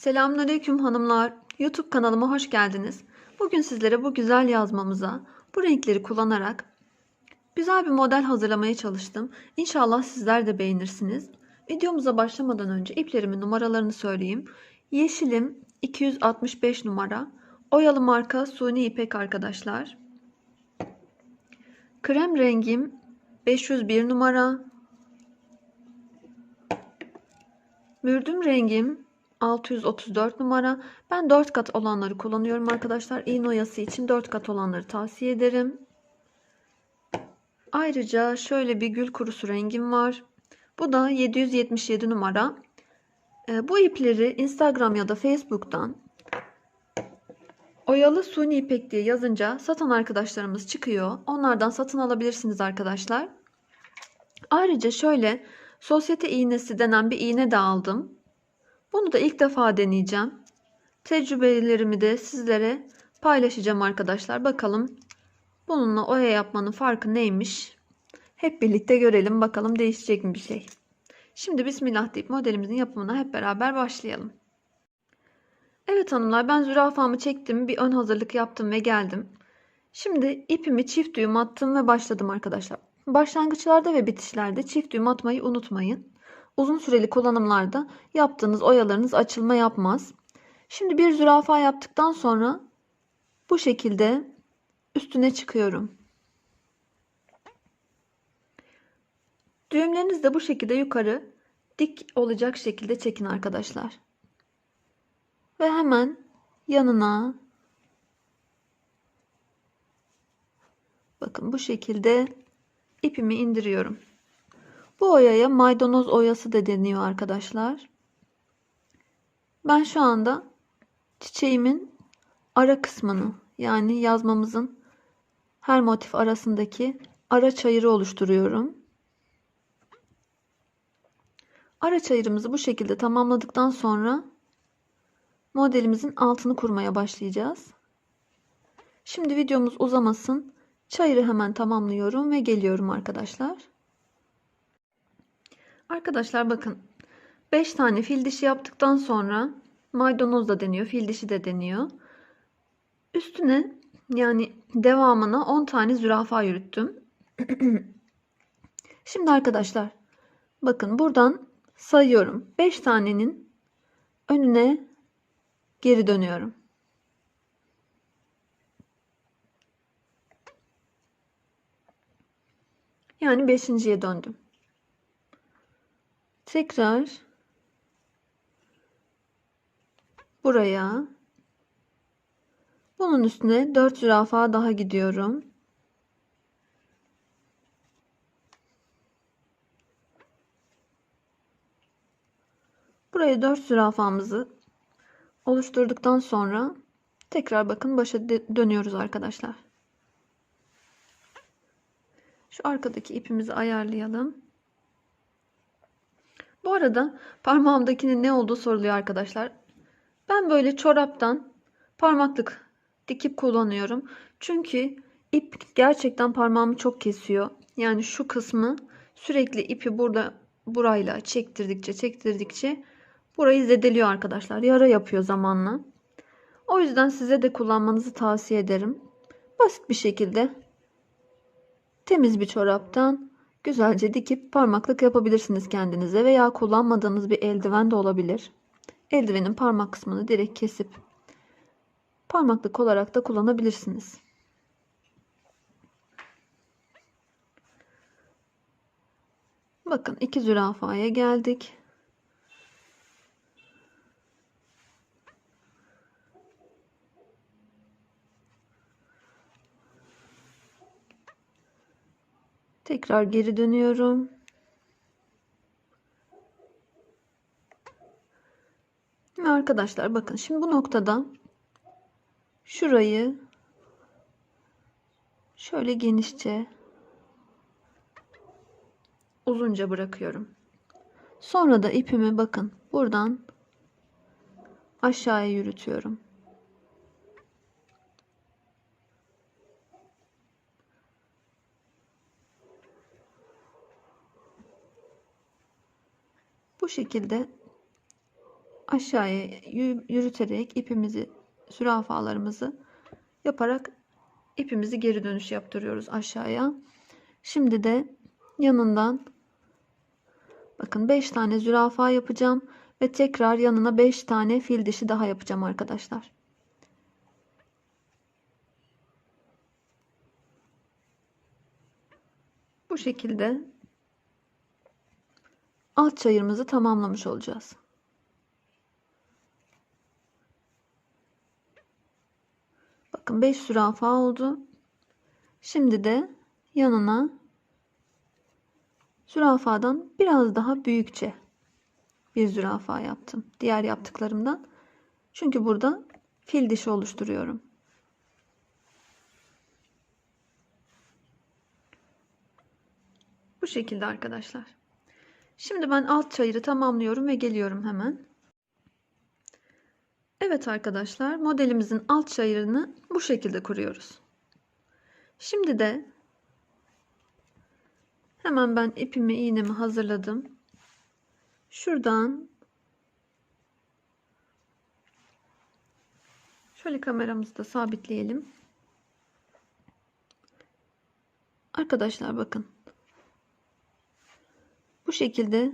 Selamünaleyküm hanımlar. YouTube kanalıma hoş geldiniz. Bugün sizlere bu güzel yazmamıza bu renkleri kullanarak güzel bir model hazırlamaya çalıştım. İnşallah sizler de beğenirsiniz. Videomuza başlamadan önce iplerimin numaralarını söyleyeyim. Yeşilim 265 numara. Oyalı marka suni ipek arkadaşlar. Krem rengim 501 numara. Mürdüm rengim 634 numara. Ben 4 kat olanları kullanıyorum arkadaşlar. İğne oyası için 4 kat olanları tavsiye ederim. Ayrıca şöyle bir gül kurusu rengim var. Bu da 777 numara. Ee, bu ipleri Instagram ya da Facebook'tan Oyalı suni ipek diye yazınca satan arkadaşlarımız çıkıyor. Onlardan satın alabilirsiniz arkadaşlar. Ayrıca şöyle sosyete iğnesi denen bir iğne de aldım. Bunu da ilk defa deneyeceğim. Tecrübelerimi de sizlere paylaşacağım arkadaşlar. Bakalım bununla oya yapmanın farkı neymiş? Hep birlikte görelim bakalım değişecek mi bir şey. Şimdi bismillah deyip modelimizin yapımına hep beraber başlayalım. Evet hanımlar ben zürafamı çektim. Bir ön hazırlık yaptım ve geldim. Şimdi ipimi çift düğüm attım ve başladım arkadaşlar. Başlangıçlarda ve bitişlerde çift düğüm atmayı unutmayın. Uzun süreli kullanımlarda yaptığınız oyalarınız açılma yapmaz. Şimdi bir zürafa yaptıktan sonra bu şekilde üstüne çıkıyorum. Düğümlerinizi de bu şekilde yukarı dik olacak şekilde çekin arkadaşlar. Ve hemen yanına bakın bu şekilde ipimi indiriyorum. Bu oyaya maydanoz oyası da deniyor arkadaşlar. Ben şu anda çiçeğimin ara kısmını yani yazmamızın her motif arasındaki ara çayırı oluşturuyorum. Ara çayırımızı bu şekilde tamamladıktan sonra modelimizin altını kurmaya başlayacağız. Şimdi videomuz uzamasın. Çayırı hemen tamamlıyorum ve geliyorum arkadaşlar. Arkadaşlar bakın 5 tane fil dişi yaptıktan sonra maydanoz da deniyor, fil dişi de deniyor. Üstüne yani devamına 10 tane zürafa yürüttüm. Şimdi arkadaşlar bakın buradan sayıyorum. 5 tanenin önüne geri dönüyorum. Yani beşinciye döndüm. Tekrar buraya bunun üstüne 4 zürafa daha gidiyorum. Buraya 4 zürafamızı oluşturduktan sonra tekrar bakın başa dönüyoruz arkadaşlar. Şu arkadaki ipimizi ayarlayalım. Bu arada parmağımdakinin ne olduğu soruluyor arkadaşlar. Ben böyle çoraptan parmaklık dikip kullanıyorum. Çünkü ip gerçekten parmağımı çok kesiyor. Yani şu kısmı sürekli ipi burada burayla çektirdikçe çektirdikçe burayı zedeliyor arkadaşlar. Yara yapıyor zamanla. O yüzden size de kullanmanızı tavsiye ederim. Basit bir şekilde temiz bir çoraptan güzelce dikip parmaklık yapabilirsiniz kendinize veya kullanmadığınız bir eldiven de olabilir. Eldivenin parmak kısmını direkt kesip parmaklık olarak da kullanabilirsiniz. Bakın iki zürafaya geldik. Tekrar geri dönüyorum. Ve arkadaşlar bakın şimdi bu noktada şurayı şöyle genişçe uzunca bırakıyorum. Sonra da ipimi bakın buradan aşağıya yürütüyorum. Şekilde aşağıya yü- yürüterek ipimizi zürafalarımızı yaparak ipimizi geri dönüş yaptırıyoruz aşağıya. Şimdi de yanından bakın 5 tane zürafa yapacağım ve tekrar yanına 5 tane fil dişi daha yapacağım arkadaşlar. Bu şekilde alt çayırımızı tamamlamış olacağız. Bakın 5 zürafa oldu. Şimdi de yanına zürafadan biraz daha büyükçe bir zürafa yaptım. Diğer yaptıklarımdan. Çünkü burada fil dişi oluşturuyorum. Bu şekilde arkadaşlar. Şimdi ben alt çayırı tamamlıyorum ve geliyorum hemen. Evet arkadaşlar modelimizin alt çayırını bu şekilde kuruyoruz. Şimdi de hemen ben ipimi iğnemi hazırladım. Şuradan şöyle kameramızı da sabitleyelim. Arkadaşlar bakın. Bu şekilde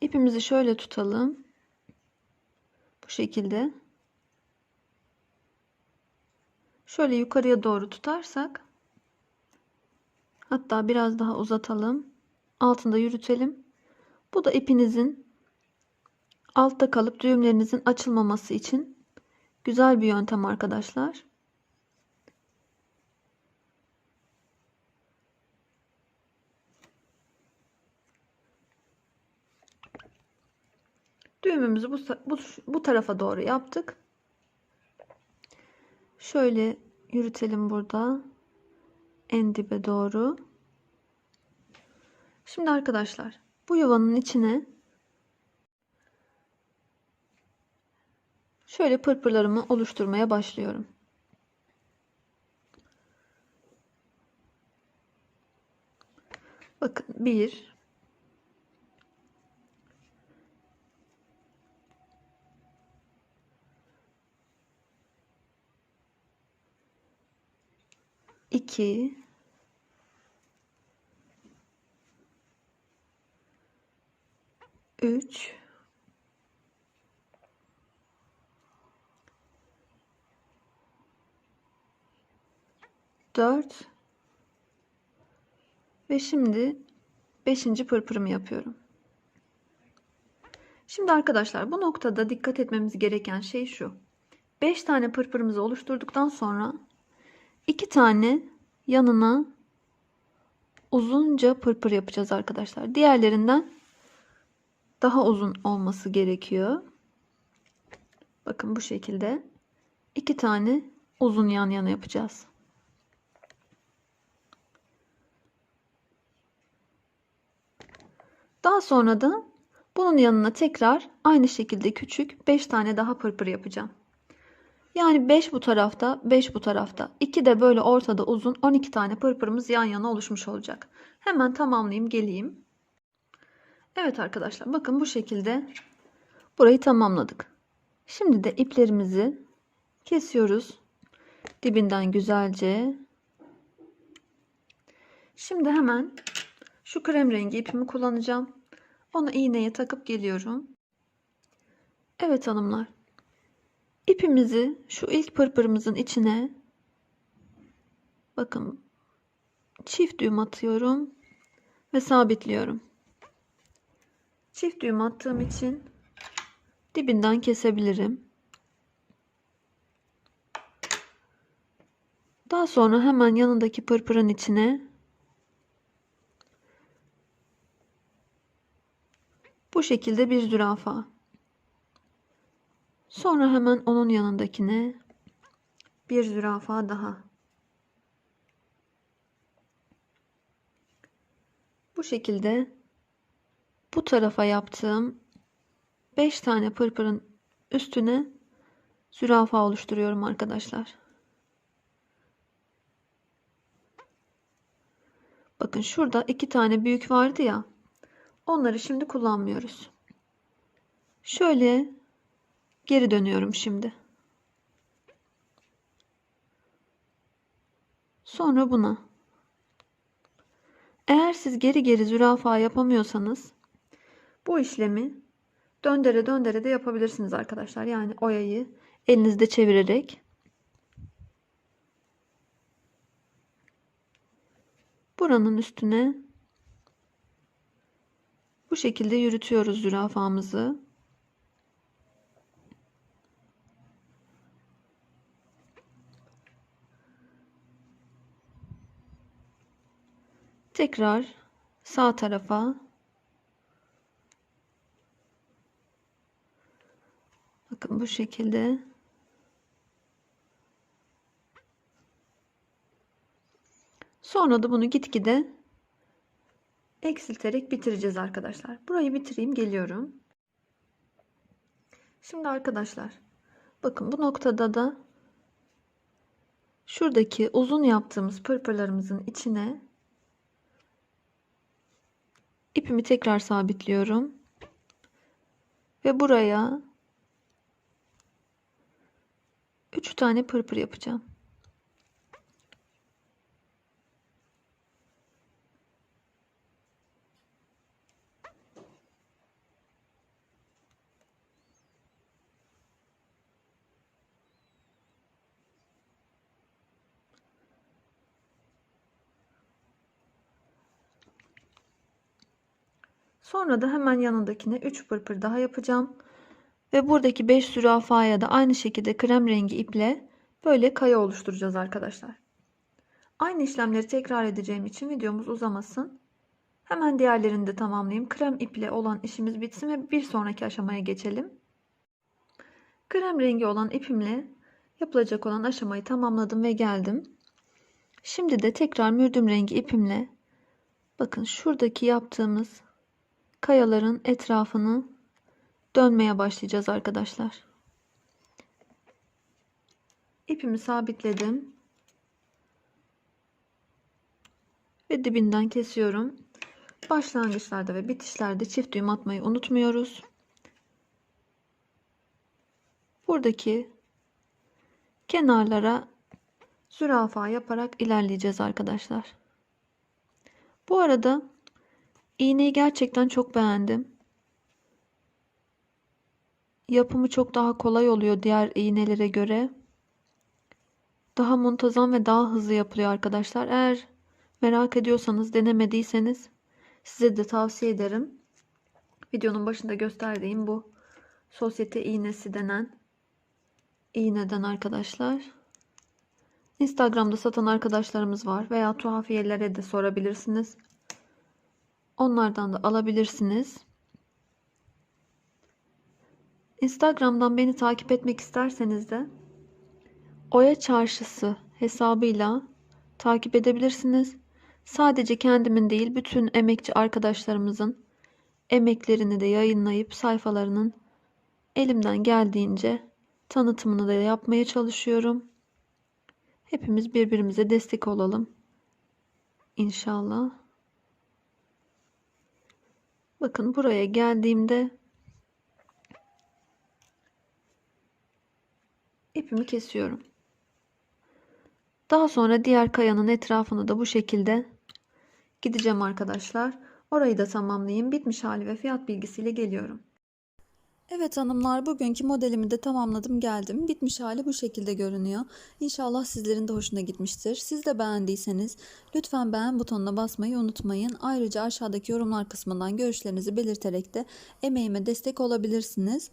ipimizi şöyle tutalım. Bu şekilde. Şöyle yukarıya doğru tutarsak hatta biraz daha uzatalım. Altında yürütelim. Bu da ipinizin altta kalıp düğümlerinizin açılmaması için güzel bir yöntem arkadaşlar. Düğümümüzü bu, bu, bu tarafa doğru yaptık. Şöyle yürütelim burada. En dibe doğru. Şimdi arkadaşlar bu yuvanın içine şöyle pırpırlarımı oluşturmaya başlıyorum. Bakın bir iki üç dört ve şimdi beşinci pırpırımı yapıyorum. Şimdi arkadaşlar bu noktada dikkat etmemiz gereken şey şu. 5 tane pırpırımızı oluşturduktan sonra 2 tane yanına uzunca pırpır yapacağız arkadaşlar. Diğerlerinden daha uzun olması gerekiyor. Bakın bu şekilde iki tane uzun yan yana yapacağız. Daha sonra da bunun yanına tekrar aynı şekilde küçük 5 tane daha pırpır yapacağım. Yani 5 bu tarafta, 5 bu tarafta. 2 de böyle ortada uzun 12 tane pırpırımız yan yana oluşmuş olacak. Hemen tamamlayayım geleyim. Evet arkadaşlar bakın bu şekilde burayı tamamladık. Şimdi de iplerimizi kesiyoruz. Dibinden güzelce. Şimdi hemen şu krem rengi ipimi kullanacağım. Onu iğneye takıp geliyorum. Evet hanımlar. İpimizi şu ilk pırpırımızın içine bakın çift düğüm atıyorum ve sabitliyorum. Çift düğüm attığım için dibinden kesebilirim. Daha sonra hemen yanındaki pırpırın içine bu şekilde bir zürafa. Sonra hemen onun yanındakine bir zürafa daha. Bu şekilde bu tarafa yaptığım 5 tane pırpırın üstüne zürafa oluşturuyorum arkadaşlar. Bakın şurada iki tane büyük vardı ya. Onları şimdi kullanmıyoruz. Şöyle Geri dönüyorum şimdi. Sonra buna. Eğer siz geri geri zürafa yapamıyorsanız bu işlemi döndere döndere de yapabilirsiniz arkadaşlar. Yani oyayı elinizde çevirerek buranın üstüne bu şekilde yürütüyoruz zürafamızı. Tekrar sağ tarafa bakın bu şekilde sonra da bunu gitgide eksilterek bitireceğiz arkadaşlar. Burayı bitireyim geliyorum. Şimdi arkadaşlar bakın bu noktada da şuradaki uzun yaptığımız pırpırlarımızın içine ipimi tekrar sabitliyorum. Ve buraya 3 tane pırpır yapacağım. Sonra da hemen yanındakine 3 pırpır daha yapacağım. Ve buradaki 5 zürafaya da aynı şekilde krem rengi iple böyle kaya oluşturacağız arkadaşlar. Aynı işlemleri tekrar edeceğim için videomuz uzamasın. Hemen diğerlerini de tamamlayayım. Krem iple olan işimiz bitsin ve bir sonraki aşamaya geçelim. Krem rengi olan ipimle yapılacak olan aşamayı tamamladım ve geldim. Şimdi de tekrar mürdüm rengi ipimle bakın şuradaki yaptığımız kayaların etrafını dönmeye başlayacağız arkadaşlar. İpimi sabitledim. Ve dibinden kesiyorum. Başlangıçlarda ve bitişlerde çift düğüm atmayı unutmuyoruz. Buradaki kenarlara zürafa yaparak ilerleyeceğiz arkadaşlar. Bu arada iğneyi gerçekten çok beğendim. Yapımı çok daha kolay oluyor diğer iğnelere göre. Daha muntazam ve daha hızlı yapılıyor arkadaşlar. Eğer merak ediyorsanız denemediyseniz size de tavsiye ederim. Videonun başında gösterdiğim bu sosyete iğnesi denen iğneden arkadaşlar. Instagram'da satan arkadaşlarımız var veya tuhafiyelere de sorabilirsiniz. Onlardan da alabilirsiniz. Instagram'dan beni takip etmek isterseniz de Oya Çarşısı hesabıyla takip edebilirsiniz. Sadece kendimin değil bütün emekçi arkadaşlarımızın emeklerini de yayınlayıp sayfalarının elimden geldiğince tanıtımını da yapmaya çalışıyorum. Hepimiz birbirimize destek olalım. İnşallah. Bakın buraya geldiğimde ipimi kesiyorum. Daha sonra diğer kayanın etrafını da bu şekilde gideceğim arkadaşlar. Orayı da tamamlayayım. Bitmiş hali ve fiyat bilgisiyle geliyorum. Evet hanımlar bugünkü modelimi de tamamladım geldim. Bitmiş hali bu şekilde görünüyor. İnşallah sizlerin de hoşuna gitmiştir. Siz de beğendiyseniz lütfen beğen butonuna basmayı unutmayın. Ayrıca aşağıdaki yorumlar kısmından görüşlerinizi belirterek de emeğime destek olabilirsiniz.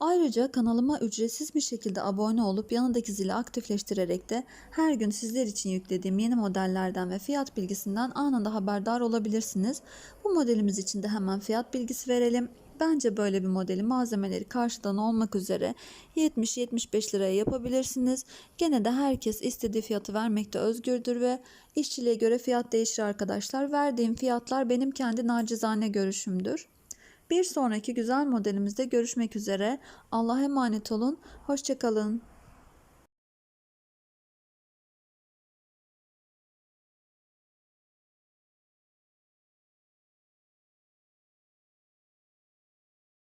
Ayrıca kanalıma ücretsiz bir şekilde abone olup yanındaki zili aktifleştirerek de her gün sizler için yüklediğim yeni modellerden ve fiyat bilgisinden anında haberdar olabilirsiniz. Bu modelimiz için de hemen fiyat bilgisi verelim. Bence böyle bir modeli malzemeleri karşıdan olmak üzere 70-75 liraya yapabilirsiniz. Gene de herkes istediği fiyatı vermekte özgürdür ve işçiliğe göre fiyat değişir arkadaşlar. Verdiğim fiyatlar benim kendi nacizane görüşümdür. Bir sonraki güzel modelimizde görüşmek üzere. Allah'a emanet olun. Hoşçakalın.